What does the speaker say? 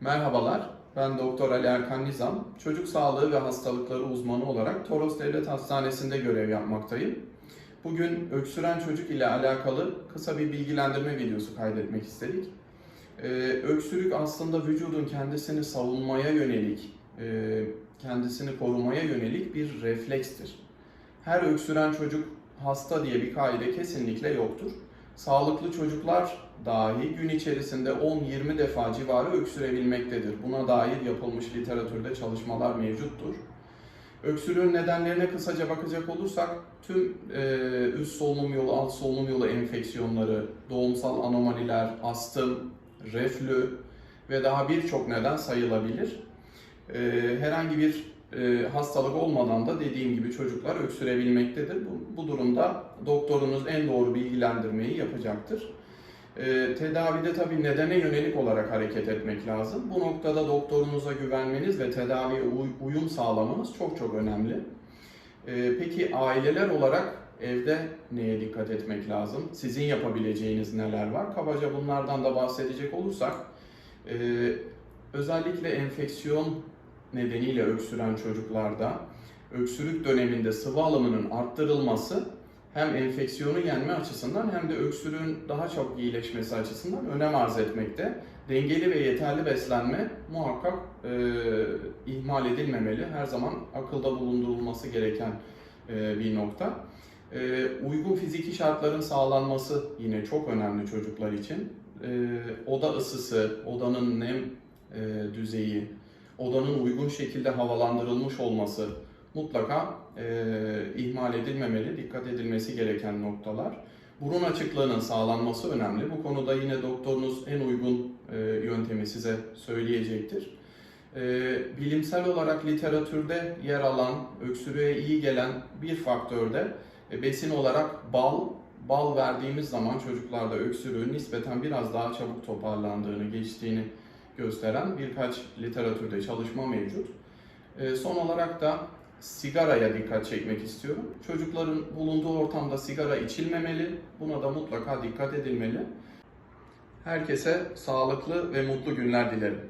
Merhabalar, ben Doktor Ali Erkan Nizam. Çocuk sağlığı ve hastalıkları uzmanı olarak Toros Devlet Hastanesi'nde görev yapmaktayım. Bugün öksüren çocuk ile alakalı kısa bir bilgilendirme videosu kaydetmek istedik. Ee, öksürük aslında vücudun kendisini savunmaya yönelik, e, kendisini korumaya yönelik bir reflekstir. Her öksüren çocuk hasta diye bir kaide kesinlikle yoktur. Sağlıklı çocuklar dahi gün içerisinde 10-20 defa civarı öksürebilmektedir. Buna dair yapılmış literatürde çalışmalar mevcuttur. Öksürüğün nedenlerine kısaca bakacak olursak tüm e, üst solunum yolu, alt solunum yolu enfeksiyonları, doğumsal anomaliler, astım, reflü ve daha birçok neden sayılabilir. E, herhangi bir e, hastalık olmadan da dediğim gibi çocuklar öksürebilmektedir. Bu, bu durumda doktorunuz en doğru bilgilendirmeyi yapacaktır. E, tedavide tabii nedene yönelik olarak hareket etmek lazım. Bu noktada doktorunuza güvenmeniz ve tedaviye uy- uyum sağlamanız çok çok önemli. E, peki aileler olarak evde neye dikkat etmek lazım? Sizin yapabileceğiniz neler var? Kabaca bunlardan da bahsedecek olursak, e, özellikle enfeksiyon nedeniyle öksüren çocuklarda öksürük döneminde sıvı alımının arttırılması hem enfeksiyonu yenme açısından hem de öksürüğün daha çok iyileşmesi açısından önem arz etmekte. Dengeli ve yeterli beslenme muhakkak e, ihmal edilmemeli. Her zaman akılda bulundurulması gereken e, bir nokta. E, uygun fiziki şartların sağlanması yine çok önemli çocuklar için. E, oda ısısı, odanın nem e, düzeyi, odanın uygun şekilde havalandırılmış olması mutlaka e, ihmal edilmemeli, dikkat edilmesi gereken noktalar. Burun açıklığının sağlanması önemli. Bu konuda yine doktorunuz en uygun e, yöntemi size söyleyecektir. E, bilimsel olarak literatürde yer alan, öksürüğe iyi gelen bir faktörde e, besin olarak bal, bal verdiğimiz zaman çocuklarda öksürüğün nispeten biraz daha çabuk toparlandığını, geçtiğini gösteren birkaç literatürde çalışma mevcut. E, son olarak da sigaraya dikkat çekmek istiyorum. Çocukların bulunduğu ortamda sigara içilmemeli. Buna da mutlaka dikkat edilmeli. Herkese sağlıklı ve mutlu günler dilerim.